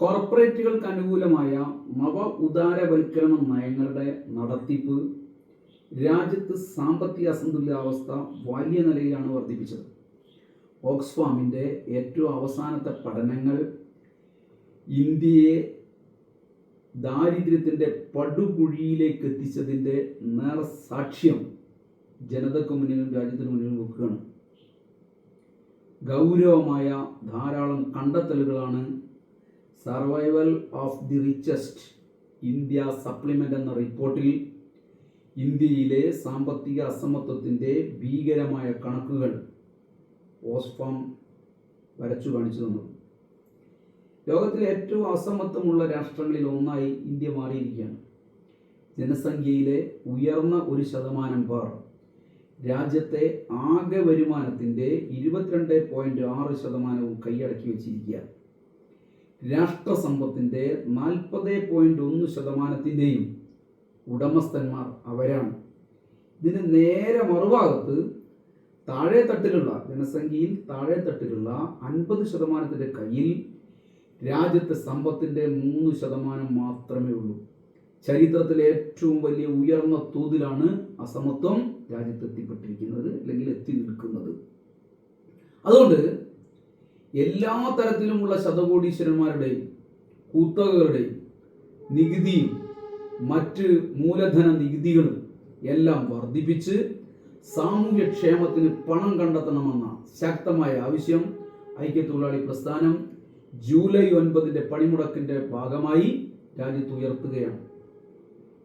കോർപ്പറേറ്റുകൾക്ക് അനുകൂലമായ നവ ഉദാരവൽക്കരണ നയങ്ങളുടെ നടത്തിപ്പ് രാജ്യത്ത് സാമ്പത്തിക അസന്തുലിതാവസ്ഥ വലിയ നിലയിലാണ് വർദ്ധിപ്പിച്ചത്. ഓക്സ്ഫാമിന്റെ ഏറ്റവും അവസാനത്തെ പഠനങ്ങൾ ഇന്ത്യയെ ദാരിദ്ര്യത്തിന്റെ പടുകുഴിയിലേക്ക് എത്തിച്ചതിന്റെ നേർ സാക്ഷ്യം ജനതയ്ക്ക് മുന്നിലും രാജ്യത്തിന് മുന്നിലും വെക്കുകയാണ് ഗൗരവമായ ധാരാളം കണ്ടെത്തലുകളാണ് survival of the richest India supplement എന്ന റിപ്പോർട്ടിൽ ഇന്ത്യയിലെ സാമ്പത്തിക അസമത്വത്തിന്റെ ഭീകരമായ കണക്കുകൾ ഓസ്ഫാം വരച്ചു കാണിച്ചു തന്നു. ലോകത്തിലെ ഏറ്റവും അസമത്വമുള്ള രാഷ്ട്രങ്ങളിൽ ഒന്നായി ഇന്ത്യ മാറിയിരിക്കുകയാണ്. ജനസംഖ്യയിലെ ഉയർന്ന ഒരു ശതമാനം പേർ രാജ്യത്തെ ആകെ വരുമാനത്തിന്റെ ഇരുപത്തിരണ്ട് പോയിന്റ് ആറ് ശതമാനവും കൈയടക്കി വെച്ചിരിക്കുക രാഷ്ട്രസമ്പത്തിന്റെ നാൽപ്പത് പോയിന്റ് ഒന്ന് ശതമാനത്തിന്റെയും ഉടമസ്ഥന്മാർ അവരാണ്. ഇതിന് നേരെ മറുഭാഗത്ത് താഴെ തട്ടിലുള്ള ജനസംഖ്യയിൽ താഴെ തട്ടിലുള്ള അൻപത് ശതമാനത്തിന്റെ കയ്യിൽ രാജ്യത്തെ സമ്പത്തിന്റെ മൂന്ന് ശതമാനം മാത്രമേ ഉള്ളൂ. ചരിത്രത്തിലെ ഏറ്റവും വലിയ ഉയർന്ന തോതിലാണ് അസമത്വം രാജ്യത്ത് എത്തിപ്പെട്ടിരിക്കുന്നത് അല്ലെങ്കിൽ എത്തി നിൽക്കുന്നത്. അതുകൊണ്ട് എല്ലാ തരത്തിലുമുള്ള ശതകോടീശ്വരന്മാരുടെയും കുത്തകകളുടെയും നികുതിയും മറ്റ് മൂലധന നികുതികളും എല്ലാം വർദ്ധിപ്പിച്ച് സാമൂഹ്യക്ഷേമത്തിന് പണം കണ്ടെത്തണമെന്ന ശക്തമായ ആവശ്യം ഐക്യത്തൊഴിലാളി പ്രസ്ഥാനം ജൂലൈ ഒൻപതിന്റെ പണിമുടക്കിന്റെ ഭാഗമായി രാജ്യത്ത് ഉയർത്തുകയാണ്.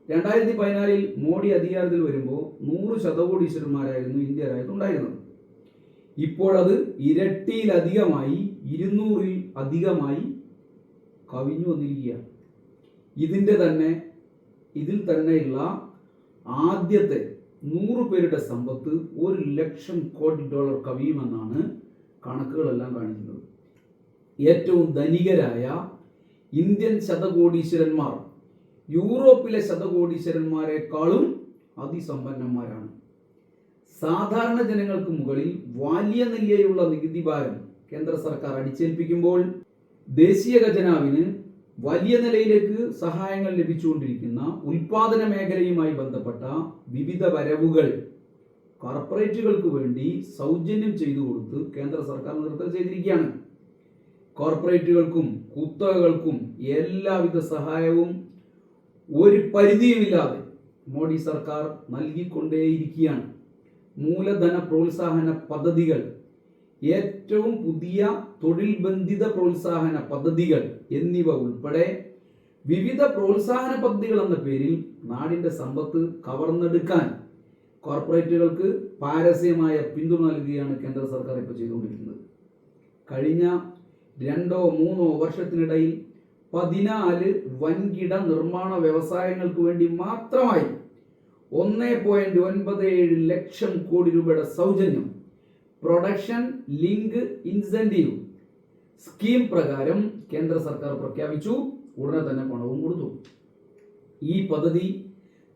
രണ്ടായിരത്തി പതിനാലിൽ മോഡി അധികാരത്തിൽ വരുമ്പോൾ നൂറ് ശതകോടീശ്വരന്മാരായിരുന്നു ഇന്ത്യ രാജ്യത്ത് ഉണ്ടായിരുന്നത്. ഇപ്പോഴത് ഇരട്ടിയിലധികമായി ഇരുന്നൂറിൽ അധികമായി കവിഞ്ഞു വന്നിരിക്കുകയാണ്. ഇതിന്റെ തന്നെ ഇതിൽ തന്നെയുള്ള ആദ്യത്തെ നൂറ് പേരുടെ സമ്പത്ത് ഒരു ലക്ഷം കോടി ഡോളർ കവിയുമെന്നാണ് കണക്കുകളെല്ലാം കാണിക്കുന്നത്. ഏറ്റവും ധനികരായ ഇന്ത്യൻ ശതകോടീശ്വരന്മാർ യൂറോപ്പിലെ ശതകോടീശ്വരന്മാരെക്കാളും അതിസമ്പന്നന്മാരാണ്. സാധാരണ ജനങ്ങൾക്ക് മുകളിൽ വലിയ നിലയിലുള്ള നികുതി ഭാരം കേന്ദ്ര സർക്കാർ അടിച്ചേൽപ്പിക്കുമ്പോൾ ദേശീയ ഖജനാവിന് വലിയ നിലയിലേക്ക് സഹായങ്ങൾ ലഭിച്ചുകൊണ്ടിരിക്കുന്ന ഉൽപാദന മേഖലയുമായി ബന്ധപ്പെട്ട വിവിധ വരവുകൾ കോർപ്പറേറ്റുകൾക്ക് വേണ്ടി സൗജന്യം ചെയ്തു കൊടുത്ത് കേന്ദ്ര സർക്കാർ നിർത്തൽ ചെയ്തിരിക്കുകയാണ്. കോർപ്പറേറ്റുകൾക്കും കുത്തകകൾക്കും എല്ലാവിധ സഹായവും ഒരു പരിധിയുമില്ലാതെ മോഡി സർക്കാർ നൽകിക്കൊണ്ടേയിരിക്കുകയാണ്. മൂലധന പ്രോത്സാഹന പദ്ധതികൾ ഏറ്റവും പുതിയ തൊഴിൽ ബന്ധിത പ്രോത്സാഹന പദ്ധതികൾ എന്നിവ ഉൾപ്പെടെ വിവിധ പ്രോത്സാഹന പദ്ധതികൾ എന്ന പേരിൽ നാടിന്റെ സമ്പത്ത് കവർന്നെടുക്കാൻ കോർപ്പറേറ്റുകൾക്ക് പാരസ്യമായ പിന്തുണ നൽകുകയാണ് കേന്ദ്ര സർക്കാർ ഇപ്പോൾ ചെയ്തുകൊണ്ടിരിക്കുന്നത്. കഴിഞ്ഞ രണ്ടോ മൂന്നോ വർഷത്തിനിടയിൽ പതിനാല് വൻകിട നിർമ്മാണ വ്യവസായങ്ങൾക്ക് വേണ്ടി മാത്രമായി ഒന്ന് പോയിന്റ് ഒൻപത് ഏഴ് ലക്ഷം കോടി രൂപയുടെ സൗജന്യം. Production link incentive. സ്കീം പ്രകാരം കേന്ദ്ര സർക്കാർ പ്രഖ്യാപിച്ചു. ഉടനെ തന്നെ പണവും കൊടുത്തു. ഈ പദ്ധതി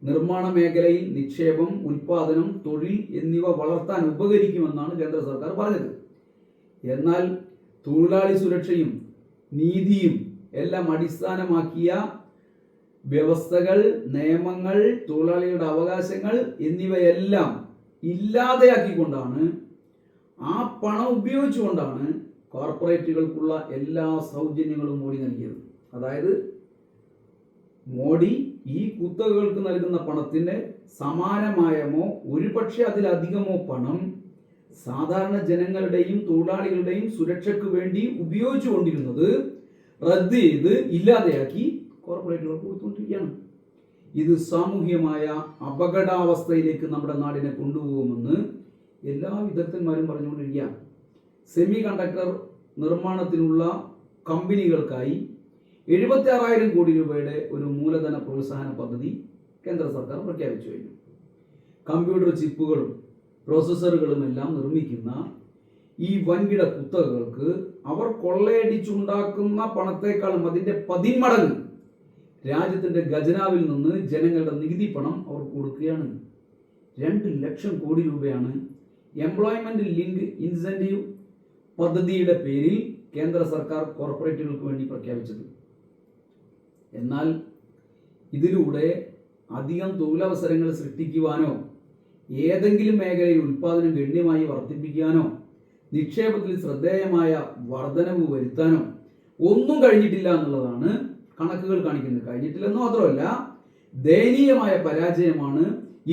നിർമ്മാണ മേഖലയിൽ നിക്ഷേപം ഉൽപാദനം തൊഴിൽ എന്നിവ വളർത്താൻ ഉപകരിക്കുമെന്നാണ് കേന്ദ്ര സർക്കാർ പറഞ്ഞത്. എന്നാൽ തൊഴിലാളി സുരക്ഷയും നീതിയും എല്ലാം അടിസ്ഥാനമാക്കിയ വ്യവസ്ഥകൾ നിയമങ്ങൾ തൊഴിലാളികളുടെ അവകാശങ്ങൾ എന്നിവയെല്ലാം ഇല്ലാതെയാക്കിക്കൊണ്ടാണ് ആ പണം ഉപയോഗിച്ചുകൊണ്ടാണ് കോർപ്പറേറ്റുകൾക്കുള്ള എല്ലാ സൗജന്യങ്ങളും മോഡി നൽകിയത്. അതായത് മോഡി ഈ കുത്തകകൾക്ക് നൽകുന്ന പണത്തിന് സമാനമായമോ ഒരുപക്ഷെ അതിലധികമോ പണം സാധാരണ ജനങ്ങളുടെയും തൊഴിലാളികളുടെയും സുരക്ഷയ്ക്ക് വേണ്ടി ഉപയോഗിച്ചുകൊണ്ടിരുന്നത് റദ്ദ് ചെയ്ത് ഇല്ലാതെയാക്കി കോർപ്പറേറ്റുകൾക്ക് കൊടുത്തുകൊണ്ടിരിക്കുകയാണ് ഇത് സാമൂഹ്യമായ അപകടാവസ്ഥയിലേക്ക് നമ്മുടെ നാടിനെ കൊണ്ടുപോകുമെന്ന് എല്ലാ വിദഗ്ധന്മാരും പറഞ്ഞുകൊണ്ടിരിക്കുകയാണ്. സെമി കണ്ടക്ടർ നിർമ്മാണത്തിനുള്ള കമ്പനികൾക്കായി എഴുപത്തി ആറായിരം കോടി രൂപയുടെ ഒരു മൂലധന പ്രോത്സാഹന പദ്ധതി കേന്ദ്ര സർക്കാർ പ്രഖ്യാപിച്ചു കഴിഞ്ഞു. കമ്പ്യൂട്ടർ ചിപ്പുകളും പ്രോസസ്സറുകളും എല്ലാം നിർമ്മിക്കുന്ന ഈ വൻകിട കുത്തകകൾക്ക് അവർ കൊള്ളയടിച്ചുണ്ടാക്കുന്ന പണത്തെക്കാളും അതിന്റെ പതിന്മടങ്ങ് രാജ്യത്തിന്റെ ഖജനാവിൽ നിന്ന് ജനങ്ങളുടെ നികുതി പണം അവർ കൊടുക്കുകയാണ്. രണ്ട് ലക്ഷം കോടി രൂപയാണ് എംപ്ലോയ്മെന്റ് ലിങ്ക് ഇൻസെന്റീവ് പദ്ധതിയുടെ പേരിൽ കേന്ദ്ര സർക്കാർ കോർപ്പറേറ്റുകൾക്ക് വേണ്ടി പ്രഖ്യാപിച്ചത്. എന്നാൽ ഇതിലൂടെ അധികം തൊഴിലവസരങ്ങൾ സൃഷ്ടിക്കുവാനോ ഏതെങ്കിലും മേഖലയിൽ ഉൽപ്പാദനം ഗണ്യമായി വർദ്ധിപ്പിക്കാനോ നിക്ഷേപത്തിൽ ശ്രദ്ധേയമായ വർധനവ് വരുത്താനോ ഒന്നും കഴിഞ്ഞിട്ടില്ല എന്നുള്ളതാണ് കണക്കുകൾ കാണിക്കുന്നത്. കഴിഞ്ഞിട്ടില്ലെന്ന് മാത്രമല്ല ദയനീയമായ പരാജയമാണ്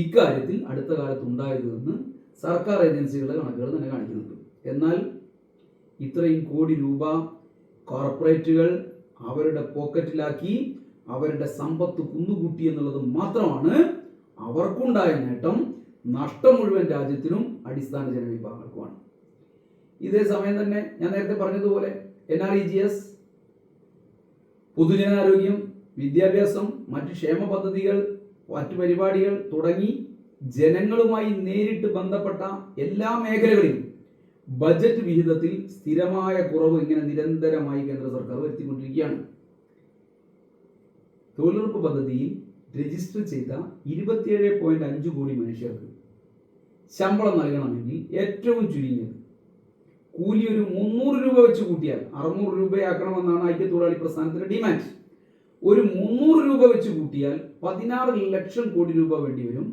ഇക്കാര്യത്തിൽ അടുത്ത കാലത്ത് ഉണ്ടായതെന്ന് സർക്കാർ ഏജൻസികളുടെ കണക്കുകൾ തന്നെ കാണിക്കുന്നുണ്ട്. എന്നാൽ ഇത്രയും കോടി രൂപ കോർപ്പറേറ്റുകൾ അവരുടെ പോക്കറ്റിലാക്കി അവരുടെ സമ്പത്ത് കുന്നുകൂട്ടി എന്നുള്ളത് മാത്രമാണ് അവർക്കുണ്ടായ നേട്ടം നഷ്ടം മുഴുവൻ രാജ്യത്തിനും അടിസ്ഥാന ജനവിഭാഗങ്ങൾക്കുമാണ്. ഇതേ സമയം തന്നെ ഞാൻ നേരത്തെ പറഞ്ഞതുപോലെ N R E G S പൊതുജനാരോഗ്യം വിദ്യാഭ്യാസം മറ്റ് ക്ഷേമ പദ്ധതികൾ മറ്റു പരിപാടികൾ തുടങ്ങി ജനങ്ങളുമായി നേരിട്ട് ബന്ധപ്പെട്ട എല്ലാ മേഖലകളിലും ബജറ്റ് വിഹിതത്തിൽ സ്ഥിരമായ കുറവ് ഇങ്ങനെ നിരന്തരമായി കേന്ദ്ര സർക്കാർ വരുത്തിക്കൊണ്ടിരിക്കുകയാണ്. തൊഴിലുറപ്പ് പദ്ധതിയിൽ രജിസ്റ്റർ ചെയ്ത ഇരുപത്തിയേഴ് പോയിന്റ് അഞ്ച് കോടി മനുഷ്യർക്ക് ശമ്പളം നൽകണമെങ്കിൽ ഏറ്റവും ചുരുങ്ങിയത് കൂലി ഒരു മുന്നൂറ് രൂപ വെച്ച് കൂട്ടിയാൽ അറുന്നൂറ് രൂപയാക്കണമെന്നാണ് ഐക്യത്തൊഴിലാളി പ്രസ്ഥാനത്തിന്റെ ഡിമാൻഡ് ഒരു മുന്നൂറ് രൂപ വെച്ച് കൂട്ടിയാൽ പതിനാറ് ലക്ഷം കോടി രൂപ വേണ്ടി വരും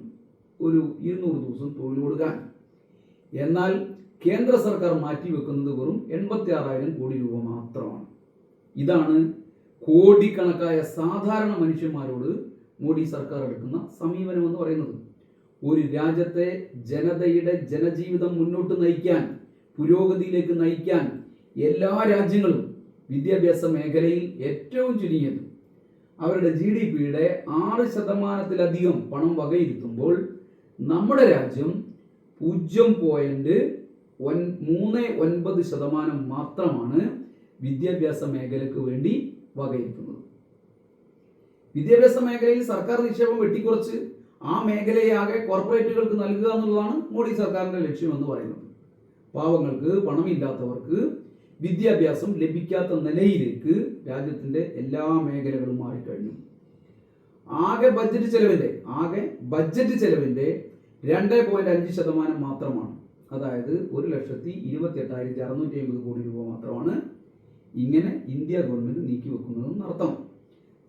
ഒരു ഇരുന്നൂറ് ദിവസം തൊഴിൽ കൊടുക്കാൻ. എന്നാൽ കേന്ദ്ര സർക്കാർ മാറ്റിവെക്കുന്നത് വെറും എൺപത്തി ആറായിരം കോടി രൂപ മാത്രമാണ്. ഇതാണ് കോടിക്കണക്കായ സാധാരണ മനുഷ്യന്മാരോട് മോഡി സർക്കാർ എടുക്കുന്ന സമീപനം എന്ന് പറയുന്നത്. ഒരു രാജ്യത്തെ ജനതയുടെ ജനജീവിതം മുന്നോട്ട് നയിക്കാൻ പുരോഗതിയിലേക്ക് നയിക്കാൻ എല്ലാ രാജ്യങ്ങളും വിദ്യാഭ്യാസ മേഖലയിൽ ഏറ്റവും ചുരുങ്ങിയത്. അവരുടെ ജി ഡി പിയുടെ ആറ് ശതമാനത്തിലധികം പണം വകയിരുത്തുമ്പോൾ നമ്മുടെ രാജ്യം പൂജ്യം പോയിന്റ് ഒൻ മൂന്ന് ഒൻപത് ശതമാനം മാത്രമാണ് വിദ്യാഭ്യാസ മേഖലയ്ക്ക് വേണ്ടി വകയിരുത്തുന്നത്. വിദ്യാഭ്യാസ മേഖലയിൽ സർക്കാർ നിക്ഷേപം വെട്ടിക്കുറച്ച് ആ മേഖലയെ ആകെ കോർപ്പറേറ്റുകൾക്ക് നൽകുക എന്നുള്ളതാണ് മോഡി സർക്കാരിന്റെ ലക്ഷ്യമെന്ന് പറയുന്നത്. പാവങ്ങൾക്ക് പണമില്ലാത്തവർക്ക് വിദ്യാഭ്യാസം ലഭിക്കാത്ത നിലയിലേക്ക് രാജ്യത്തിന്റെ എല്ലാ മേഖലകളും മാറിക്കഴിഞ്ഞു. ആകെ ബഡ്ജറ്റ് ചെലവിന്റെ ആകെ ബഡ്ജറ്റ് ചെലവിന്റെ രണ്ട് പോയിന്റ് അഞ്ച് ശതമാനം മാത്രമാണ്. അതായത് ഒരു ലക്ഷത്തി ഇരുപത്തി എട്ടായിരത്തി അറുന്നൂറ്റി അമ്പത് കോടി രൂപ മാത്രമാണ് ഇങ്ങനെ ഇന്ത്യ ഗവൺമെന്റ് നീക്കി വെക്കുന്നതെന്ന് അർത്ഥം.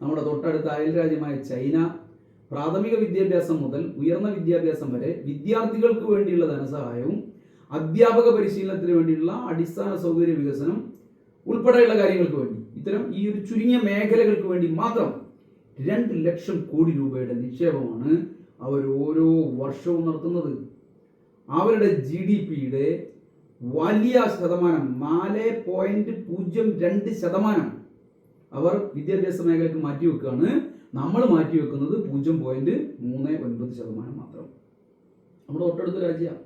നമ്മുടെ തൊട്ടടുത്ത അയൽ രാജ്യമായ ചൈന പ്രാഥമിക വിദ്യാഭ്യാസം മുതൽ ഉയർന്ന വിദ്യാഭ്യാസം വരെ വിദ്യാർത്ഥികൾക്ക് വേണ്ടിയുള്ള ധനസഹായവും അധ്യാപക പരിശീലനത്തിന് വേണ്ടിയുള്ള അടിസ്ഥാന സൗകര്യ വികസനം ഉൾപ്പെടെയുള്ള കാര്യങ്ങൾക്ക് വേണ്ടി. ഇത്തരം ഈ ഒരു ചുരുങ്ങിയ മേഖലകൾക്ക് വേണ്ടി മാത്രം രണ്ട് ലക്ഷം കോടി രൂപയുടെ നിക്ഷേപമാണ് അവർ ഓരോ വർഷവും നടത്തുന്നത്. അവരുടെ ജി ഡി പിയുടെ വലിയ ശതമാനം നാല് പോയിന്റ് പൂജ്യം രണ്ട് ശതമാനം അവർ വിദ്യാഭ്യാസ മേഖലയ്ക്ക് മാറ്റിവെക്കുകയാണ് നമ്മൾ മാറ്റിവെക്കുന്നത് പൂജ്യം പോയിന്റ് മൂന്ന് ഒൻപത് ശതമാനം മാത്രം. നമ്മുടെ തൊട്ടടുത്ത രാജ്യമാണ്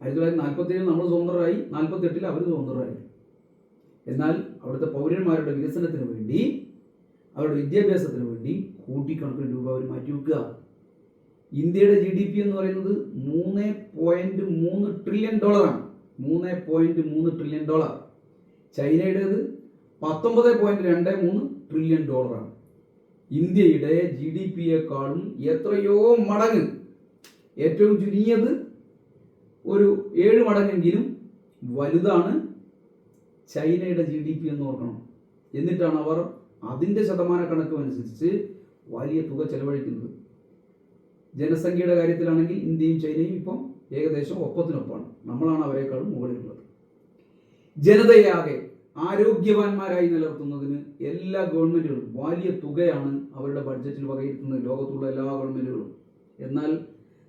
ആയിരത്തി തൊള്ളായിരത്തി നാൽപ്പത്തി ഏഴ് നമ്മൾ സ്വതന്ത്രരായി നാൽപ്പത്തി എട്ടിൽ അവർ സ്വതന്ത്രരായി. എന്നാൽ അവിടുത്തെ പൗരന്മാരുടെ വികസനത്തിന് വേണ്ടി അവരുടെ വിദ്യാഭ്യാസത്തിന് വേണ്ടി കോടിക്കണക്കിന് രൂപ അവർ മാറ്റി മാറ്റിവെക്കുക ഇന്ത്യയുടെ ജി ഡി പി എന്ന് പറയുന്നത് മൂന്ന് പോയിന്റ് മൂന്ന് ട്രില്യൺ ഡോളറാണ് മൂന്ന് പോയിന്റ് മൂന്ന് ട്രില്യൺ ഡോളർ ചൈനയുടേത് പത്തൊമ്പത് പോയിന്റ് രണ്ട് മൂന്ന് ട്രില്യൺ ഡോളറാണ് ഇന്ത്യയുടെ ജി ഡി പിയെക്കാളും എത്രയോ മടങ്ങ്. ഏറ്റവും ചുരുങ്ങിയത് ഒരു ഏഴ് മടങ്ങെങ്കിലും വലുതാണ് ചൈനയുടെ ജി ഡി പി എന്ന് ഓർക്കണം. എന്നിട്ടാണ് അവർ അതിന്റെ ശതമാന കണക്കും അനുസരിച്ച് വലിയ തുക ചെലവഴിക്കുന്നത്. ജനസംഖ്യയുടെ കാര്യത്തിലാണെങ്കിൽ ഇന്ത്യയും ചൈനയും ഇപ്പം ഏകദേശം ഒപ്പത്തിനൊപ്പമാണ്. നമ്മളാണ് അവരെക്കാളും മുകളിലുള്ളത്. ജനതയാകെ ആരോഗ്യവാന്മാരായി നിലനിർത്തുന്നതിന് എല്ലാ ഗവൺമെന്റുകളും വലിയ തുകയാണ് അവരുടെ ബഡ്ജറ്റിൽ വകയിരുത്തുന്നത് ലോകത്തുള്ള എല്ലാ ഗവൺമെന്റുകളും എന്നാൽ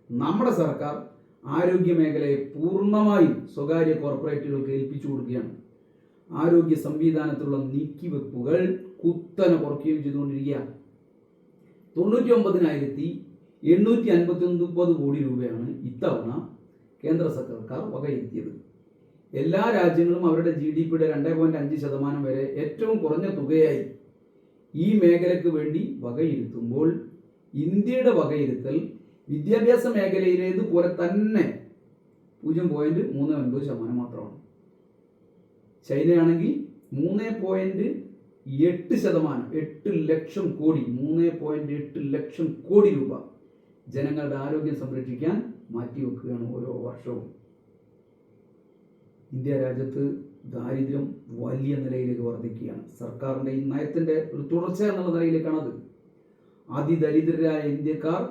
നമ്മുടെ സർക്കാർ ആരോഗ്യ മേഖലയെ പൂർണമായും സ്വകാര്യ കോർപ്പറേറ്റുകൾക്ക് ഏൽപ്പിച്ചു കൊടുക്കുകയാണ്. ആരോഗ്യ സംവിധാനത്തിലുള്ള നീക്കിവെപ്പുകൾ കുത്തനെ കുറയ്ക്കുകയും ചെയ്തുകൊണ്ടിരിക്കുകയാണ്. തൊണ്ണൂറ്റി ഒമ്പതിനായിരത്തി എണ്ണൂറ്റി അൻപത്തി ഒൻപത് കോടി രൂപയാണ് ഇത്തവണ കേന്ദ്ര സർക്കാർ വകയിരുത്തിയത്. എല്ലാ രാജ്യങ്ങളും അവരുടെ ജി ഡി പിയുടെ രണ്ട് പോയിന്റ് അഞ്ച് ശതമാനം വരെ ഏറ്റവും കുറഞ്ഞ തുകയായി ഈ മേഖലയ്ക്ക് വേണ്ടി വകയിരുത്തുമ്പോൾ ഇന്ത്യയുടെ വകയിരുത്തൽ വിദ്യാഭ്യാസ മേഖലയിലേതുപോലെ തന്നെ പൂജ്യം പോയിന്റ് മൂന്ന് ഒൻപത് ശതമാനം മാത്രമാണ്. ചൈനയാണെങ്കിൽ മൂന്ന് പോയിന്റ് എട്ട് ശതമാനം എട്ട് ലക്ഷം കോടി മൂന്ന് പോയിന്റ് എട്ട് ലക്ഷം കോടി രൂപ ജനങ്ങളുടെ ആരോഗ്യം സംരക്ഷിക്കാൻ മാറ്റിവെക്കുകയാണ് ഓരോ വർഷവും. ഇന്ത്യ രാജ്യത്ത് ദാരിദ്ര്യം വലിയ നിലയിലേക്ക് വർദ്ധിക്കുകയാണ്. സർക്കാരിന്റെ ഈ നയത്തിന്റെ ഒരു തുടർച്ച എന്നുള്ള നിലയിലേക്കാണ് അത് അതിദരിദ്രരായ ഇന്ത്യക്കാർ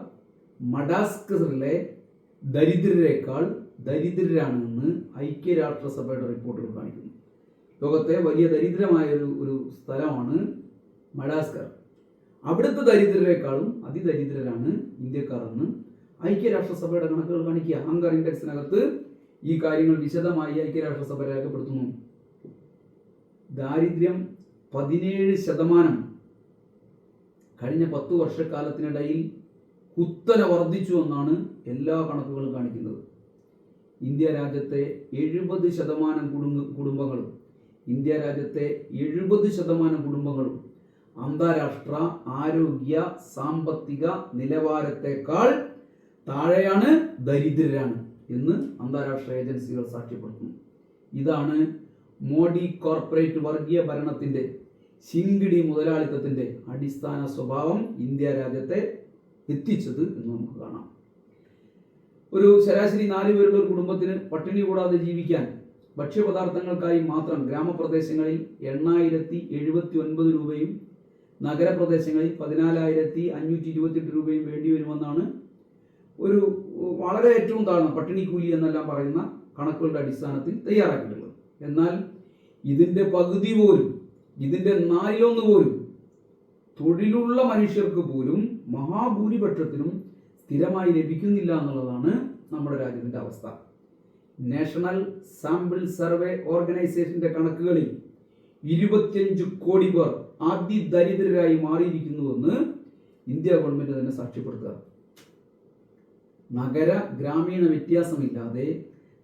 മഡാസ്കറിലെ ദരിദ്രരെക്കാൾ ദരിദ്രരാണെന്ന് ഐക്യരാഷ്ട്രസഭയുടെ റിപ്പോർട്ടുകൾ കാണിക്കുന്നു. ലോകത്തെ വലിയ ദരിദ്രമായ ഒരു ഒരു സ്ഥലമാണ് മഡാസ്കർ. അവിടുത്തെ ദരിദ്രരെക്കാളും അതിദരിദ്രരാണ് ഇന്ത്യക്കാർ എന്ന് ഐക്യരാഷ്ട്രസഭയുടെ കണക്കുകൾ കാണിക്കുക. ഹങ്കർ ഇൻഡെക്സിനകത്ത് ഈ കാര്യങ്ങൾ വിശദമായി ഐക്യരാഷ്ട്രസഭ രേഖപ്പെടുത്തുന്നു. ദാരിദ്ര്യം പതിനേഴ് ശതമാനം. കഴിഞ്ഞ പത്തു വർഷക്കാലത്തിനിടയിൽ കുത്തനെ വർദ്ധിച്ചു എന്നാണ് എല്ലാ കണക്കുകളും കാണിക്കുന്നത്. ഇന്ത്യ രാജ്യത്തെ എഴുപത് ശതമാനം കുടുംബ കുടുംബങ്ങളും ഇന്ത്യ രാജ്യത്തെ എഴുപത് ശതമാനം കുടുംബങ്ങളും അന്താരാഷ്ട്ര ആരോഗ്യ സാമ്പത്തിക നിലവാരത്തെക്കാൾ താഴെയാണ് ദരിദ്രരാണ് എന്ന് അന്താരാഷ്ട്ര ഏജൻസികൾ സാക്ഷ്യപ്പെടുത്തുന്നു. ഇതാണ് മോഡി കോർപ്പറേറ്റ് വർഗീയ ഭരണത്തിന്റെ ശിങ്കിടി മുതലാളിത്തത്തിന്റെ അടിസ്ഥാന സ്വഭാവം ഇന്ത്യ രാജ്യത്തെ എത്തിച്ചത് എന്ന് നമുക്ക് കാണാം. ഒരു ശരാശരി നാല് പേരുള്ള ഒരു കുടുംബത്തിന് പട്ടിണി കൂടാതെ ജീവിക്കാൻ ഭക്ഷ്യപദാർത്ഥങ്ങൾക്കായി മാത്രം ഗ്രാമപ്രദേശങ്ങളിൽ എണ്ണായിരത്തി എഴുപത്തി ഒൻപത് രൂപയും നഗരപ്രദേശങ്ങളിൽ പതിനാലായിരത്തി അഞ്ഞൂറ്റി ഇരുപത്തിയെട്ട് രൂപയും വേണ്ടി വരുമെന്നാണ് ഒരു വളരെ ഏറ്റവും താഴ്ന്ന പട്ടിണി കൂലി എന്നെല്ലാം പറയുന്ന കണക്കുകളുടെ അടിസ്ഥാനത്തിൽ തയ്യാറാക്കിയിട്ടുള്ളത്. എന്നാൽ ഇതിന്റെ പകുതി പോലും ഇതിന്റെ നാലിലൊന്ന് പോലും തൊഴിലുള്ള മനുഷ്യർക്ക് പോലും മഹാഭൂരിപക്ഷത്തിനും സ്ഥിരമായി ലഭിക്കുന്നില്ല എന്നുള്ളതാണ് നമ്മുടെ രാജ്യത്തിന്റെ അവസ്ഥ. നാഷണൽ സാമ്പിൾ സർവേ ഓർഗനൈസേഷന്റെ കണക്കുകളിൽ ഇരുപത്തിയഞ്ച് കോടി പേർ അതിദരിദ്രരായി മാറിയിരിക്കുന്നുവെന്ന് ഇന്ത്യ ഗവൺമെന്റ് തന്നെ സാക്ഷ്യപ്പെടുത്തുക. നഗര ഗ്രാമീണ വ്യത്യാസമില്ലാതെ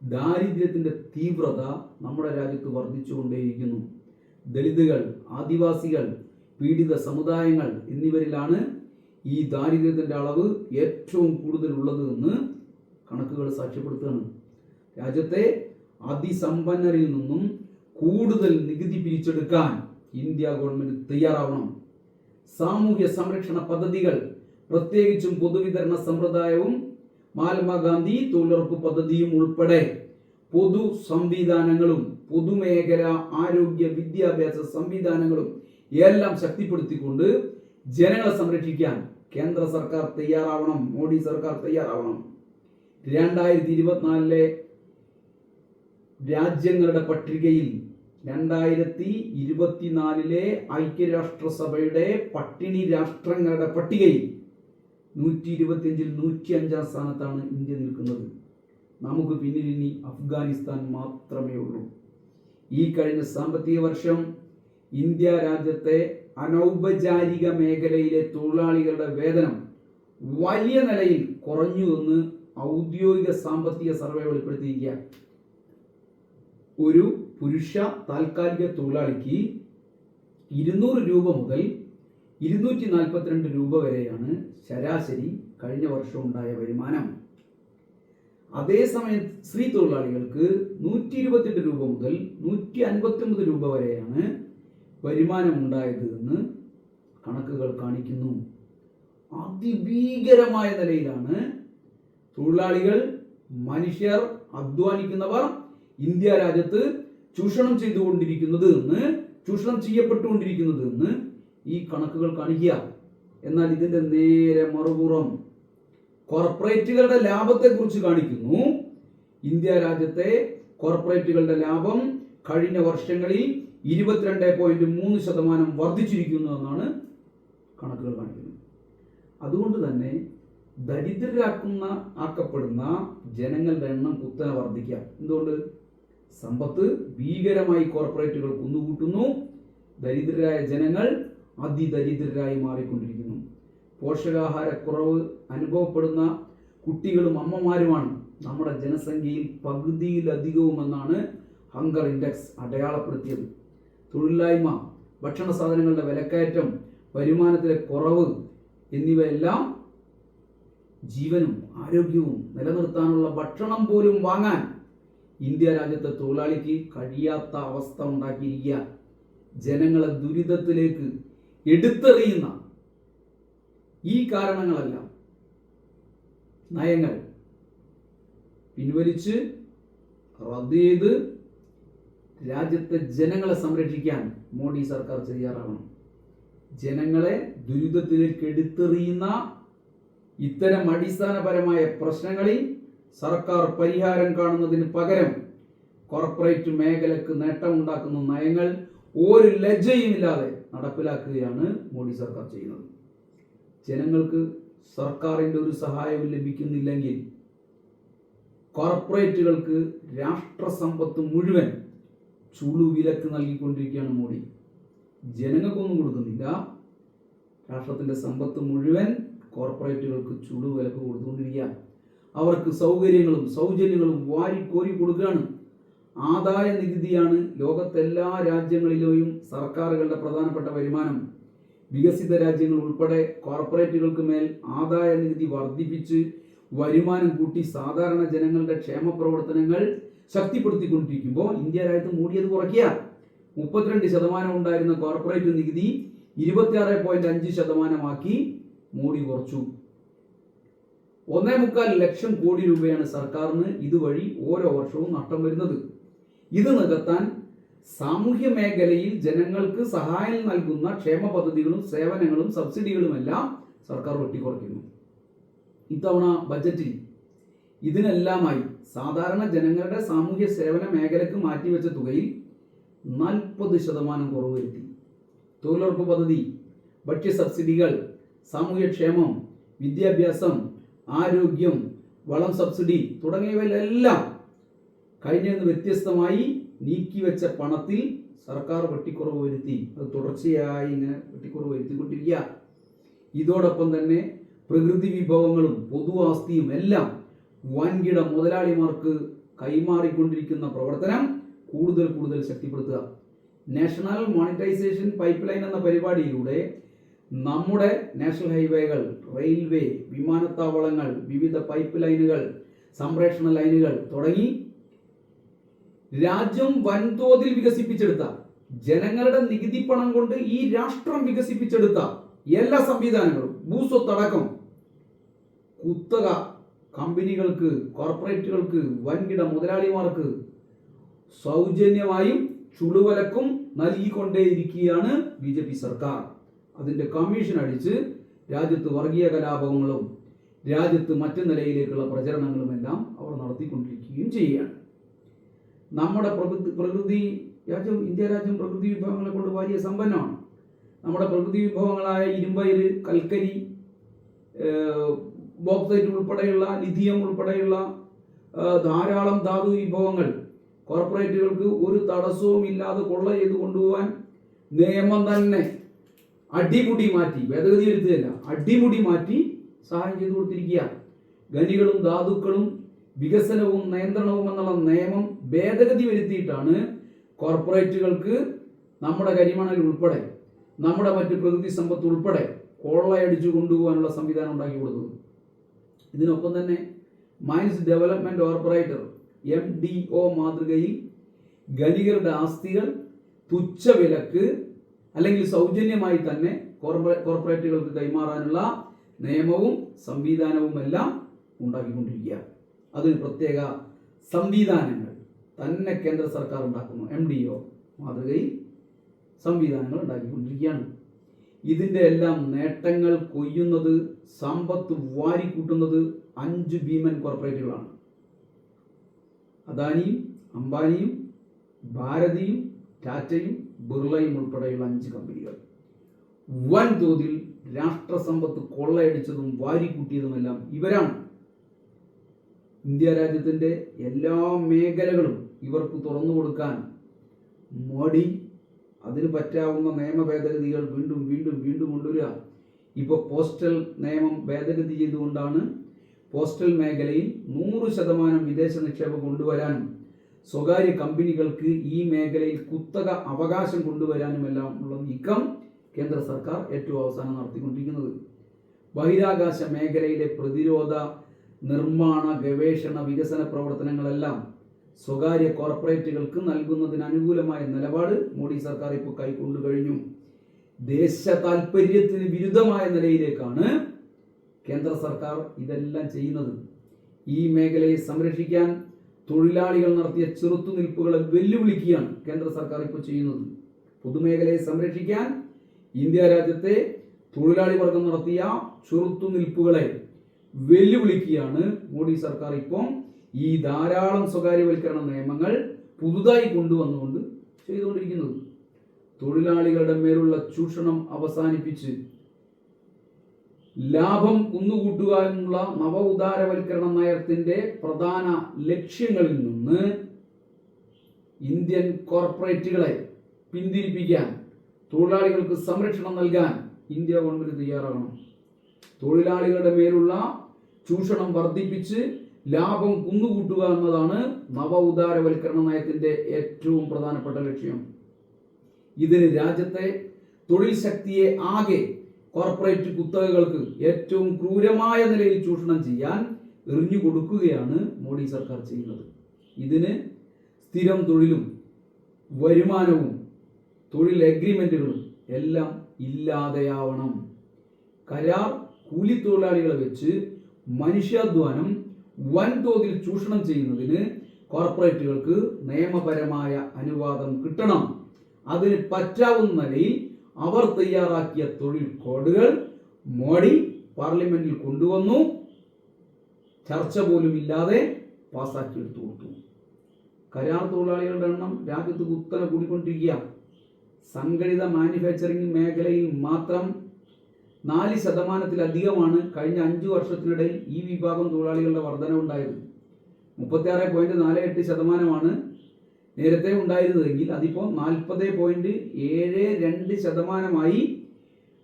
ദാരിദ്ര്യത്തിന്റെ തീവ്രത നമ്മുടെ രാജ്യത്ത് വർദ്ധിച്ചുകൊണ്ടേയിരിക്കുന്നു. ദളിതുകൾ ആദിവാസികൾ പീഡിത സമുദായങ്ങൾ എന്നിവരിലാണ് ഈ ദാരിദ്ര്യത്തിന്റെ അളവ് ഏറ്റവും കൂടുതൽ ഉള്ളത് എന്ന് കണക്കുകൾ സാക്ഷ്യപ്പെടുത്തുകയാണ്. രാജ്യത്തെ അതിസമ്പന്നരിൽ നിന്നും കൂടുതൽ നികുതി പിരിച്ചെടുക്കാൻ ഇന്ത്യ ഗവൺമെന്റ് തയ്യാറാവണം. സാമൂഹ്യ സംരക്ഷണ പദ്ധതികൾ പ്രത്യേകിച്ചും പൊതുവിതരണ സമ്പ്രദായവും മഹാത്മാഗാന്ധി തൊഴിലുറപ്പ് പദ്ധതിയും ഉൾപ്പെടെ പൊതു സംവിധാനങ്ങളും പൊതുമേഖല ആരോഗ്യ വിദ്യാഭ്യാസ സംവിധാനങ്ങളും എല്ലാം ശക്തിപ്പെടുത്തിക്കൊണ്ട് ജനങ്ങളെ സംരക്ഷിക്കാൻ കേന്ദ്ര സർക്കാർ തയ്യാറാവണം മോഡി സർക്കാർ തയ്യാറാവണം. രണ്ടായിരത്തി ഇരുപത്തിനാലിലെ രാജ്യങ്ങളുടെ പട്ടികയിൽ രണ്ടായിരത്തി ഇരുപത്തിനാലിലെ ഐക്യരാഷ്ട്രസഭയുടെ പട്ടിണി രാഷ്ട്രങ്ങളുടെ പട്ടികയിൽ നൂറ്റി ഇരുപത്തിയഞ്ചിൽ നൂറ്റി അഞ്ചാം സ്ഥാനത്താണ് ഇന്ത്യ നിൽക്കുന്നത്. നമുക്ക് പിന്നിൽ ഇനി അഫ്ഗാനിസ്ഥാൻ മാത്രമേ ഉള്ളൂ. ഈ കഴിഞ്ഞ സാമ്പത്തിക വർഷം ഇന്ത്യ രാജ്യത്തെ അനൗപചാരിക മേഖലയിലെ തൊഴിലാളികളുടെ വേതനം വലിയ നിലയിൽ കുറഞ്ഞു എന്ന് ഔദ്യോഗിക സാമ്പത്തിക സർവേ വെളിപ്പെടുത്തിയിരിക്കുക ഒരു പുരുഷ താൽക്കാലിക തൊഴിലാളിക്ക് ഇരുന്നൂറ് രൂപ മുതൽ ഇരുന്നൂറ്റി നാൽപ്പത്തിരണ്ട് രൂപ വരെയാണ് ശരാശരി കഴിഞ്ഞ വർഷം ഉണ്ടായ വരുമാനം. അതേസമയം സ്ത്രീ തൊഴിലാളികൾക്ക് നൂറ്റി രൂപ മുതൽ നൂറ്റി അൻപത്തി ഒമ്പത് രൂപ വരെയാണ് വരുമാനം ഉണ്ടായത് എന്ന് കണക്കുകൾ കാണിക്കുന്നു. അതിഭീകരമായ നിലയിലാണ് തൊഴിലാളികൾ മനുഷ്യർ അധ്വാനിക്കുന്നവർ ഇന്ത്യ രാജ്യത്ത് ചൂഷണം ചെയ്തുകൊണ്ടിരിക്കുന്നത് എന്ന് ചൂഷണം ചെയ്യപ്പെട്ടുകൊണ്ടിരിക്കുന്നത് എന്ന് ഈ കണക്കുകൾ കാണിക്കുക. എന്നാൽ ഇതിന്റെ നേരെ മറുപുറം കോർപ്പറേറ്റുകളുടെ ലാഭത്തെക്കുറിച്ച് കാണിക്കുന്നു. ഇന്ത്യ രാജ്യത്തെ കോർപ്പറേറ്റുകളുടെ ലാഭം കഴിഞ്ഞ വർഷങ്ങളിൽ ഇരുപത്തിരണ്ട് പോയിന്റ് മൂന്ന് ശതമാനം വർദ്ധിച്ചിരിക്കുന്നു എന്നാണ് കണക്കുകൾ കാണിക്കുന്നത്. അതുകൊണ്ട് തന്നെ ദരിദ്രരാക്കുന്ന ആക്കപ്പെടുന്ന ജനങ്ങളുടെ എണ്ണം കുത്തനെ വർദ്ധിക്കുക. എന്തുകൊണ്ട്? സമ്പത്ത് ഭീകരമായി കോർപ്പറേറ്റുകൾ കുന്നുകൂട്ടുന്നു. ദരിദ്രരായ ജനങ്ങൾ അതിദരിദ്രരായി മാറിക്കൊണ്ടിരിക്കുന്നു. പോഷകാഹാരക്കുറവ് അനുഭവപ്പെടുന്ന കുട്ടികളും അമ്മമാരുമാണ് നമ്മുടെ ജനസംഖ്യയിൽ പകുതിയിലധികവുമെന്നാണ് ഹങ്കർ ഇൻഡെക്സ് അടയാളപ്പെടുത്തിയത്. തൊഴിലില്ലായ്മ ഭക്ഷണ സാധനങ്ങളുടെ വിലക്കയറ്റം വരുമാനത്തിലെ കുറവ് എന്നിവയെല്ലാം ജീവനും ആരോഗ്യവും നിലനിർത്താനുള്ള ഭക്ഷണം പോലും വാങ്ങാൻ ഇന്ത്യ രാജ്യത്തെ തൊഴിലാളിക്ക് കഴിയാത്ത അവസ്ഥ ഉണ്ടാക്കിയിരിക്കുക. ജനങ്ങളെ ദുരിതത്തിലേക്ക് എടുത്തെറിയുന്ന ഈ കാരണങ്ങളെല്ലാം നയങ്ങൾ പിൻവലിച്ച് റദ്ദ് ചെയ്ത് രാജ്യത്തെ ജനങ്ങളെ സംരക്ഷിക്കാൻ മോഡി സർക്കാർ തയ്യാറാവണം. ജനങ്ങളെ ദുരിതത്തിലേക്ക് എടുത്തെറിയുന്ന ഇത്തരം അടിസ്ഥാനപരമായ പ്രശ്നങ്ങളിൽ സർക്കാർ പരിഹാരം കാണുന്നതിന് പകരം കോർപ്പറേറ്റ് മേഖലക്ക് നേട്ടമുണ്ടാക്കുന്ന നയങ്ങൾ ഒരു ലജ്ജയുമില്ലാതെ നടപ്പിലാക്കുകയാണ് മോഡി സർക്കാർ ചെയ്യുന്നത്. ജനങ്ങൾക്ക് സർക്കാരിന്റെ ഒരു സഹായവും ലഭിക്കുന്നില്ലെങ്കിൽ കോർപ്പറേറ്റുകൾക്ക് രാഷ്ട്രസമ്പത്ത് മുഴുവൻ ചുളു വിലക്ക് നൽകിക്കൊണ്ടിരിക്കുകയാണ് മോഡി. ജനങ്ങൾക്കൊന്നും കൊടുക്കുന്നില്ല. രാഷ്ട്രത്തിന്റെ സമ്പത്ത് മുഴുവൻ കോർപ്പറേറ്റുകൾക്ക് ചുടു വിലക്ക് കൊടുത്തുകൊണ്ടിരിക്കുക അവർക്ക് സൗകര്യങ്ങളും സൗജന്യങ്ങളും വാരി കോരി കൊടുക്കുകയാണ്. ആദായ നികുതിയാണ് ലോകത്തെല്ലാ രാജ്യങ്ങളിലെയും സർക്കാരുകളുടെ പ്രധാനപ്പെട്ട വരുമാനം. വികസിത രാജ്യങ്ങൾ ഉൾപ്പെടെ കോർപ്പറേറ്റുകൾക്ക് മേൽ ആദായ നികുതി വർദ്ധിപ്പിച്ച് വരുമാനം കൂട്ടി സാധാരണ ജനങ്ങളുടെ ക്ഷേമ പ്രവർത്തനങ്ങൾ ശക്തിപ്പെടുത്തിക്കൊണ്ടിരിക്കുമ്പോൾ ഇന്ത്യ രാജ്യത്ത് മൂടിയത് കുറയ്ക്കുക മുപ്പത്തിരണ്ട് ശതമാനം ഉണ്ടായിരുന്ന കോർപ്പറേറ്റ് നികുതി ഇരുപത്തിയാറ് പോയിന്റ് അഞ്ച് ശതമാനമാക്കി മൂടി കുറച്ചു. ഒന്നേ മുക്കാൽ ലക്ഷം കോടി രൂപയാണ് സർക്കാരിന് ഇതുവഴി ഓരോ വർഷവും നഷ്ടം വരുന്നത്. ഇത് നികത്താൻ സാമൂഹ്യ മേഖലയിൽ ജനങ്ങൾക്ക് സഹായം നൽകുന്ന ക്ഷേമ പദ്ധതികളും സേവനങ്ങളും സബ്സിഡികളുമെല്ലാം സർക്കാർ വെട്ടിക്കുറയ്ക്കുന്നു. ഇത്തവണ ബജറ്റിൽ ഇതിനെല്ലാമായി സാധാരണ ജനങ്ങളുടെ സാമൂഹ്യ സേവന മേഖലയ്ക്ക് മാറ്റിവെച്ച തുകയിൽ നാൽപ്പത് ശതമാനം കുറവ് വരുത്തി. തൊഴിലുറപ്പ് പദ്ധതി ഭക്ഷ്യ സബ്സിഡികൾ സാമൂഹ്യക്ഷേമം വിദ്യാഭ്യാസം ആരോഗ്യം വളം സബ്സിഡി തുടങ്ങിയവയിലെല്ലാം കഴിഞ്ഞ വ്യത്യസ്തമായി നീക്കിവെച്ച പണത്തിൽ സർക്കാർ വെട്ടിക്കുറവ് വരുത്തി. അത് തുടർച്ചയായി ഇങ്ങനെ വെട്ടിക്കുറവ് വരുത്തിക്കൊണ്ടിരിക്കുക ഇതോടൊപ്പം തന്നെ പ്രകൃതി വിഭവങ്ങളും പൊതു ആസ്തിയും എല്ലാം വൻകിട മുതലാളിമാർക്ക് കൈമാറിക്കൊണ്ടിരിക്കുന്ന പ്രവർത്തനം കൂടുതൽ കൂടുതൽ ശക്തിപ്പെടുത്തുക. നാഷണൽ മോണിറ്റൈസേഷൻ പൈപ്പ് ലൈൻ എന്ന പരിപാടിയിലൂടെ നമ്മുടെ നാഷണൽ ഹൈവേകൾ റെയിൽവേ വിമാനത്താവളങ്ങൾ വിവിധ പൈപ്പ് ലൈനുകൾ സംപ്രേഷണ ലൈനുകൾ തുടങ്ങി രാജ്യം വൻതോതിൽ വികസിപ്പിച്ചെടുത്ത ജനങ്ങളുടെ നികുതി പണം കൊണ്ട് ഈ രാഷ്ട്രം വികസിപ്പിച്ചെടുത്ത എല്ലാ സംവിധാനങ്ങളും ഭൂസ്വത്തടക്കം കുത്തക കമ്പനികൾക്ക് കോർപ്പറേറ്റുകൾക്ക് വൻകിട മുതലാളിമാർക്ക് സൗജന്യമായും ചുളുവലക്കും നൽകിക്കൊണ്ടേയിരിക്കുകയാണ് ബി ജെ പി സർക്കാർ. അതിന്റെ കമ്മീഷൻ അടിച്ച് രാജ്യത്ത് വർഗീയ കലാപങ്ങളും രാജ്യത്ത് മറ്റു നിലയിലേക്കുള്ള പ്രചരണങ്ങളും എല്ലാം അവർ നടത്തിക്കൊണ്ടിരിക്കുകയും ചെയ്യുകയാണ്. നമ്മുടെ പ്രകൃതി പ്രകൃതി രാജ്യം ഇന്ത്യ രാജ്യം പ്രകൃതി വിഭവങ്ങളെ കൊണ്ട് വലിയ സമ്പന്നമാണ്. നമ്മുടെ പ്രകൃതി വിഭവങ്ങളായ ഇരുമ്പയിര് കൽക്കരി ബോക്സൈറ്റ് ഉൾപ്പെടെയുള്ള ലിഥിയം ഉൾപ്പെടെയുള്ള ധാരാളം ധാതു വിഭവങ്ങൾ കോർപ്പറേറ്റുകൾക്ക് ഒരു തടസ്സവും ഇല്ലാതെ കൊള്ള ചെയ്ത് കൊണ്ടുപോകാൻ നിയമം തന്നെ അടിമുടി മാറ്റി ഭേദഗതി വരുത്തുകയല്ല അടിമുടി മാറ്റി സഹായം ചെയ്തു കൊടുത്തിരിക്കുക ഖനികളും ധാതുക്കളും വികസനവും നിയന്ത്രണവും എന്നുള്ള നിയമം ഭേദഗതി വരുത്തിയിട്ടാണ് കോർപ്പറേറ്റുകൾക്ക് നമ്മുടെ കരിമണൽ ഉൾപ്പെടെ നമ്മുടെ മറ്റ് പ്രകൃതി സമ്പത്ത് ഉൾപ്പെടെ കൊള്ളയടിച്ചു കൊണ്ടുപോകാനുള്ള സംവിധാനം ഉണ്ടാക്കി കൊടുത്തത്. ഇതിനൊപ്പം തന്നെ mines development operator M D O മാതൃകയിൽ ഖനികളുടെ ആസ്തികൾ തുച്ഛവിലക്ക് അല്ലെങ്കിൽ സൗജന്യമായി തന്നെ കോർപ്പറേ- കോർപ്പറേറ്റുകൾക്ക് കൈമാറാനുള്ള നിയമവും സംവിധാനവും എല്ലാം ഉണ്ടാക്കിക്കൊണ്ടിരിക്കുക അതിന് പ്രത്യേക സംവിധാനങ്ങൾ തന്നെ കേന്ദ്ര സർക്കാർ ഉണ്ടാക്കുന്നു എം ഡി ഒ മാതൃകയിൽ സംവിധാനങ്ങൾ ഉണ്ടാക്കിക്കൊണ്ടിരിക്കുകയാണ്. ഇതിന്റെ എല്ലാം നേട്ടങ്ങൾ കൊയ്യുന്നത് സമ്പത്ത് വാരിക്കൂട്ടുന്നത് അഞ്ച് ഭീമൻ കോർപ്പറേറ്റുകളാണ്. അദാനിയും അംബാനിയും ഭാരതിയും ടാറ്റയും ബിർളയും ഉൾപ്പെടെയുള്ള അഞ്ച് കമ്പനികൾ. വൻതോതിൽ രാഷ്ട്രസമ്പത്ത് കൊള്ളയടിച്ചതും വാരിക്കൂട്ടിയതുമെല്ലാം ഇവരാണ്. ഇന്ത്യ രാജ്യത്തിന്റെ എല്ലാ മേഖലകളും ഇവർക്ക് തുറന്നു കൊടുക്കാൻ മോഡി അതിന് പറ്റാവുന്ന നിയമ ഭേദഗതികൾ വീണ്ടും വീണ്ടും വീണ്ടും കൊണ്ടുവരിക. ഇപ്പോൾ പോസ്റ്റൽ നിയമം ഭേദഗതി ചെയ്തുകൊണ്ടാണ് പോസ്റ്റൽ മേഖലയിൽ നൂറ് ശതമാനം വിദേശ നിക്ഷേപം കൊണ്ടുവരാനും സ്വകാര്യ കമ്പനികൾക്ക് ഈ മേഖലയിൽ കുത്തക അവകാശം കൊണ്ടുവരാനുമെല്ലാം ഉള്ള നീക്കം കേന്ദ്ര സർക്കാർ ഏറ്റവും അവസാനം നടത്തിക്കൊണ്ടിരിക്കുന്നത്. ബഹിരാകാശ മേഖലയിലെ പ്രതിരോധ നിർമ്മാണ ഗവേഷണ വികസന പ്രവർത്തനങ്ങളെല്ലാം സ്വകാര്യ കോർപ്പറേറ്റുകൾക്ക് നൽകുന്നതിന് അനുകൂലമായ നിലപാട് മോഡി സർക്കാർ ഇപ്പോൾ കൈക്കൊണ്ടു കഴിഞ്ഞു. ദേശ താല്പര്യത്തിന് വിരുദ്ധമായ നിലയിലേക്കാണ് കേന്ദ്ര സർക്കാർ ഇതെല്ലാം ചെയ്യുന്നത്. ഈ മേഖലയെ സംരക്ഷിക്കാൻ തൊഴിലാളികൾ നടത്തിയ ചെറുത്തുനിൽപ്പുകളെ വെല്ലുവിളിക്കുകയാണ് കേന്ദ്ര സർക്കാർ ഇപ്പോൾ ചെയ്യുന്നത്. പൊതുമേഖലയെ സംരക്ഷിക്കാൻ ഇന്ത്യ രാജ്യത്തെ തൊഴിലാളി വർഗം നടത്തിയ ചെറുത്തുനിൽപ്പുകളെ വെല്ലുവിളിക്കുകയാണ് മോഡി സർക്കാർ ഇപ്പോൾ. ഈ ധാരാളം സ്വകാര്യവൽക്കരണ നിയമങ്ങൾ പുതുതായി കൊണ്ടുവന്നുകൊണ്ട് ചെയ്തുകൊണ്ടിരിക്കുന്നത്. തൊഴിലാളികളുടെ മേലുള്ള ചൂഷണം അവസാനിപ്പിച്ച് ലാഭം കുന്നുകൂട്ടുക എന്നുള്ള നവ ഉദാരവൽക്കരണ നയത്തിന്റെ പ്രധാന ലക്ഷ്യങ്ങളിൽ നിന്ന് ഇന്ത്യൻ കോർപ്പറേറ്റുകളെ പിന്തിരിപ്പിക്കാൻ തൊഴിലാളികൾക്ക് സംരക്ഷണം നൽകാൻ ഇന്ത്യ ഗവൺമെന്റ് തയ്യാറാകണം. തൊഴിലാളികളുടെ മേലുള്ള ചൂഷണം വർദ്ധിപ്പിച്ച് ലാഭം കുന്നുകൂട്ടുക എന്നതാണ് നവ ഉദാരവൽക്കരണ നയത്തിന്റെ ഏറ്റവും പ്രധാനപ്പെട്ട ലക്ഷ്യം. ഇതിന് രാജ്യത്തെ തൊഴിൽ ശക്തിയെ ആകെ കോർപ്പറേറ്റ് കുത്തകകൾക്ക് ഏറ്റവും ക്രൂരമായ നിലയിൽ ചൂഷണം ചെയ്യാൻ എറിഞ്ഞു കൊടുക്കുകയാണ് മോഡി സർക്കാർ ചെയ്യുന്നത്. ഇതിന് സ്ഥിരം തൊഴിലും വരുമാനവും തൊഴിൽ അഗ്രിമെന്റുകളും എല്ലാം ഇല്ലാതെയാവണം. കരാർ കൂലിത്തൊഴിലാളികളെ വെച്ച് മനുഷ്യാധ്വാനം വൻതോതിൽ ചൂഷണം ചെയ്യുന്നതിന് കോർപ്പറേറ്റുകൾക്ക് നിയമപരമായ അനുവാദം കിട്ടണം. അതിന് പറ്റാവുന്ന നിലയിൽ അവർ തയ്യാറാക്കിയ തൊഴിൽ കോഡുകൾ മോഡി പാർലമെന്റിൽ കൊണ്ടുവന്നു. ചർച്ച പോലും ഇല്ലാതെ പാസ്സാക്കിയെടുത്തു കൊടുത്തു. കരാർ തൊഴിലാളികളുടെ എണ്ണം രാജ്യത്ത് കുത്തനെ കൂടിക്കൊണ്ടിരിക്കുക സംഘടിത മാനുഫാക്ചറിംഗ് മേഖലയിൽ മാത്രം നാല് ശതമാനത്തിലധികമാണ് കഴിഞ്ഞ അഞ്ചു വർഷത്തിനിടയിൽ ഈ വിഭാഗം തൊഴിലാളികളുടെ വർധനവുണ്ടായത്. മുപ്പത്തിയാറ് പോയിന്റ് നാല് എട്ട് ശതമാനമാണ് നേരത്തെ ഉണ്ടായിരുന്നതെങ്കിൽ അതിപ്പോൾ നാൽപ്പത് പോയിന്റ് ഏഴ് രണ്ട് ശതമാനമായി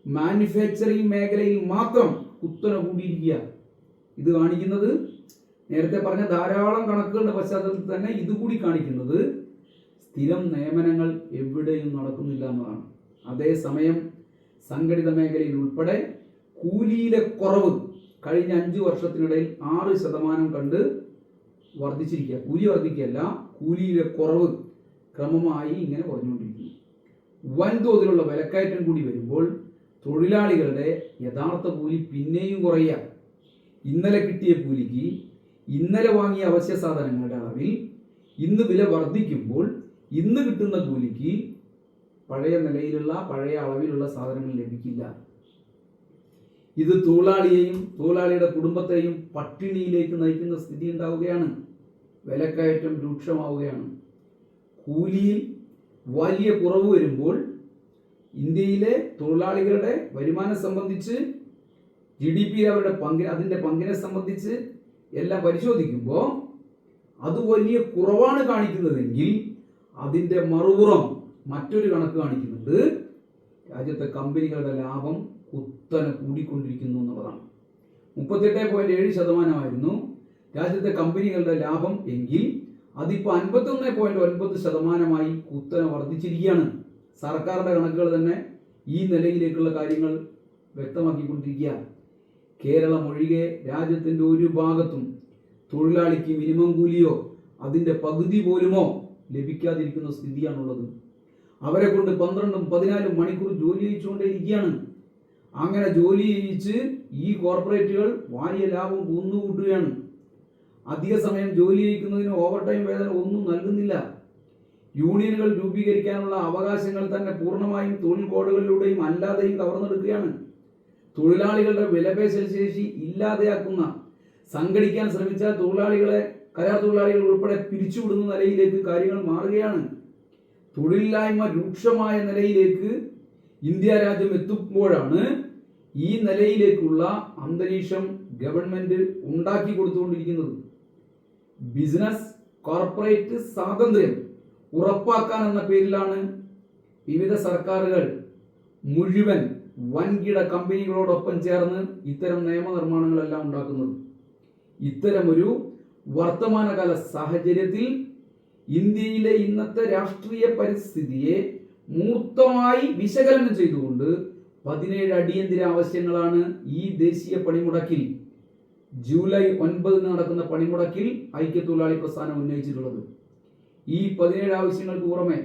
മാനുഫാക്ചറിംഗ് മേഖലയിൽ മാത്രം കുത്തന കൂടിയിരിക്കുക. ഇത് കാണിക്കുന്നത് നേരത്തെ പറഞ്ഞ ധാരാളം കണക്കുകളുടെ പശ്ചാത്തലത്തിൽ തന്നെ ഇതുകൂടി കാണിക്കുന്നത് സ്ഥിരം നിയമനങ്ങൾ എവിടെയും നടക്കുന്നില്ല എന്നതാണ്. അതേസമയം സംഘടിത മേഖലയിൽ ഉൾപ്പെടെ കൂലിയിലെ കുറവ് കഴിഞ്ഞ അഞ്ച് വർഷത്തിനിടയിൽ ആറ് ശതമാനം കണ്ട് വർദ്ധിച്ചിരിക്കുക. കൂലി വർദ്ധിക്കുകയല്ല കൂലിയിലെ കുറവ് ക്രമമായി ഇങ്ങനെ കുറഞ്ഞുകൊണ്ടിരിക്കുന്നു. വൻതോതിലുള്ള വിലക്കയറ്റം കൂടി വരുമ്പോൾ തൊഴിലാളികളുടെ യഥാർത്ഥ കൂലി പിന്നെയും കുറയുക. ഇന്നലെ കിട്ടിയ കൂലിക്ക് ഇന്നലെ വാങ്ങിയ അവശ്യ സാധനങ്ങളുടെ അളവിൽ ഇന്ന് വില വർദ്ധിക്കുമ്പോൾ ഇന്ന് കിട്ടുന്ന കൂലിക്ക് പഴയ നിലയിലുള്ള പഴയ അളവിലുള്ള സാധനങ്ങൾ ലഭിക്കില്ല. ഇത് തൊഴിലാളിയെയും തൊഴിലാളിയുടെ കുടുംബത്തെയും പട്ടിണിയിലേക്ക് നയിക്കുന്ന സ്ഥിതി ഉണ്ടാവുകയാണ്. വിലക്കയറ്റം രൂക്ഷമാവുകയാണ്. കൂലിയിൽ വലിയ കുറവ് വരുമ്പോൾ ഇന്ത്യയിലെ തൊഴിലാളികളുടെ വരുമാനം സംബന്ധിച്ച് ജി ഡി പി അവരുടെ പങ്ക് അതിന്റെ പങ്കിനെ സംബന്ധിച്ച് എല്ലാം പരിശോധിക്കുമ്പോൾ അത് വലിയ കുറവാണ് കാണിക്കുന്നതെങ്കിൽ അതിന്റെ മറുപുറം മറ്റൊരു കണക്ക് കാണിക്കുന്നുണ്ട്. രാജ്യത്തെ കമ്പനികളുടെ ലാഭം കുത്തനെ കൂടിക്കൊണ്ടിരിക്കുന്നു എന്നുള്ളതാണ്. മുപ്പത്തെട്ട് പോയിന്റ് ഏഴ് ശതമാനമായിരുന്നു. രാജ്യത്തെ കമ്പനികളുടെ ലാഭം എങ്കിൽ അതിപ്പോൾ അൻപത്തൊന്ന് പോയിന്റ് ഒൻപത് ശതമാനമായി കുത്തനെ വർദ്ധിച്ചിരിക്കുകയാണ്. സർക്കാരിന്റെ കണക്കുകൾ തന്നെ ഈ നിലയിലേക്കുള്ള കാര്യങ്ങൾ വ്യക്തമാക്കിക്കൊണ്ടിരിക്കുകയാണ്. കേരളം ഒഴികെ രാജ്യത്തിന്റെ ഒരു ഭാഗത്തും തൊഴിലാളിക്ക് മിനിമം കൂലിയോ അതിന്റെ പകുതി പോലുമോ ലഭിക്കാതിരിക്കുന്ന സ്ഥിതിയാണുള്ളത്. അവരെ കൊണ്ട് പന്ത്രണ്ടും പതിനാലും മണിക്കൂർ ജോലി ചെയ്യിച്ചുകൊണ്ടേയിരിക്കുകയാണ്. അങ്ങനെ ജോലി ചെയ്യിച്ച് ഈ കോർപ്പറേറ്റുകൾ വലിയ ലാഭം കുന്നുകൂട്ടുകയാണ്. അധിക സമയം ജോലി ചെയ്യിക്കുന്നതിന് ഓവർ ടൈം വേതനം ഒന്നും നൽകുന്നില്ല. യൂണിയനുകൾ രൂപീകരിക്കാനുള്ള അവകാശങ്ങൾ തന്നെ പൂർണമായും തൊഴിൽ കോഡുകളിലൂടെയും അല്ലാതെയും കവർന്നെടുക്കുകയാണ്. തൊഴിലാളികളുടെ വിലപേശൽ ശേഷി ഇല്ലാതെയാക്കുന്ന സംഘടിക്കാൻ ശ്രമിച്ച തൊഴിലാളികളെ കരാർ തൊഴിലാളികൾ ഉൾപ്പെടെ പിരിച്ചുവിടുന്ന നിലയിലേക്ക് കാര്യങ്ങൾ മാറുകയാണ്. തൊഴിലില്ലായ്മ രൂക്ഷമായ നിലയിലേക്ക് ഇന്ത്യ രാജ്യം എത്തുമ്പോഴാണ് ഈ നിലയിലേക്കുള്ള അന്തരീക്ഷം ഗവൺമെന്റ് ഉണ്ടാക്കി കൊടുത്തുകൊണ്ടിരിക്കുന്നത്. ബിസിനസ് കോർപ്പറേറ്റ് സ്വാതന്ത്ര്യം ഉറപ്പാക്കാൻ എന്ന പേരിലാണ് വിവിധ സർക്കാരുകൾ മുഴുവൻ വൻകിട കമ്പനികളോടൊപ്പം ചേർന്ന് ഇത്തരം നിയമനിർമ്മാണങ്ങളെല്ലാം ഉണ്ടാക്കുന്നത്. ഇത്തരമൊരു വർത്തമാനകാല സാഹചര്യത്തിൽ ഇന്ത്യയിലെ ഇന്നത്തെ രാഷ്ട്രീയ പരിസ്ഥിതിയെ മൂർത്തമായി വിശകലനം ചെയ്തുകൊണ്ട് പതിനേഴ് അടിയന്തര ആവശ്യങ്ങളാണ് ഈ ദേശീയ പണിമുടക്കിൽ ജൂലൈ ഒൻപതിന് നടക്കുന്ന പണിമുടക്കിൽ ഐക്യത്തൊഴിലാളി പ്രസ്ഥാനം ഉന്നയിച്ചിട്ടുള്ളത്. ഈ പതിനേഴ് ആവശ്യങ്ങൾക്ക് പുറമെ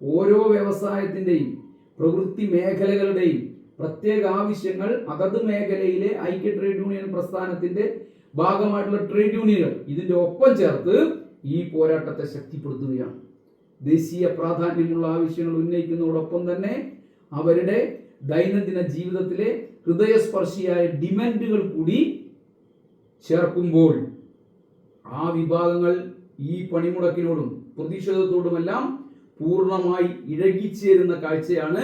ഓരോ വ്യവസായത്തിന്റെയും പ്രവൃത്തി മേഖലകളുടെയും പ്രത്യേക ആവശ്യങ്ങൾ അതത് മേഖലയിലെ ഐക്യ ട്രേഡ് യൂണിയൻ പ്രസ്ഥാനത്തിന്റെ ഭാഗമായിട്ടുള്ള ട്രേഡ് യൂണിയനുകൾ ഇതിന്റെ ഒപ്പം ചേർത്ത് ഈ പോരാട്ടത്തെ ശക്തിപ്പെടുത്തുകയാണ്. ദേശീയ പ്രാധാന്യമുള്ള ആവശ്യങ്ങൾ ഉന്നയിക്കുന്നതോടൊപ്പം തന്നെ അവരുടെ ദൈനംദിന ജീവിതത്തിലെ ഹൃദയസ്പർശിയായ ഡിമാൻഡുകൾ കൂടി ചേർക്കുമ്പോൾ ആ വിഭാഗങ്ങൾ ഈ പണിമുടക്കിനോടും പ്രതിഷേധത്തോടുമെല്ലാം പൂർണമായി ഇഴകിച്ചേരുന്ന കാഴ്ചയാണ്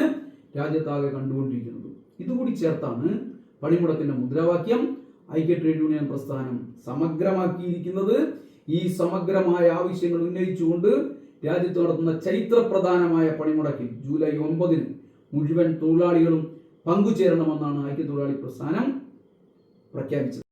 രാജ്യത്താകെ കണ്ടുകൊണ്ടിരിക്കുന്നത്. ഇതുകൂടി ചേർത്താണ് പണിമുടക്കിന്റെ മുദ്രാവാക്യം. ഐക്യ ട്രേഡ് യൂണിയൻ പ്രസ്ഥാനം സമഗ്രമാക്കിയിരിക്കുന്നത്. ഈ സമഗ്രമായ ആവശ്യങ്ങൾ ഉന്നയിച്ചുകൊണ്ട് രാജ്യത്ത് നടത്തുന്ന ചരിത്രപ്രധാനമായ പണിമുടക്കിൽ ജൂലൈ ഒമ്പതിന് മുഴുവൻ തൊഴിലാളികളും പങ്കുചേരണമെന്നാണ് ഐക്യ തൊഴിലാളി പ്രസ്ഥാനം പ്രഖ്യാപിച്ചത്.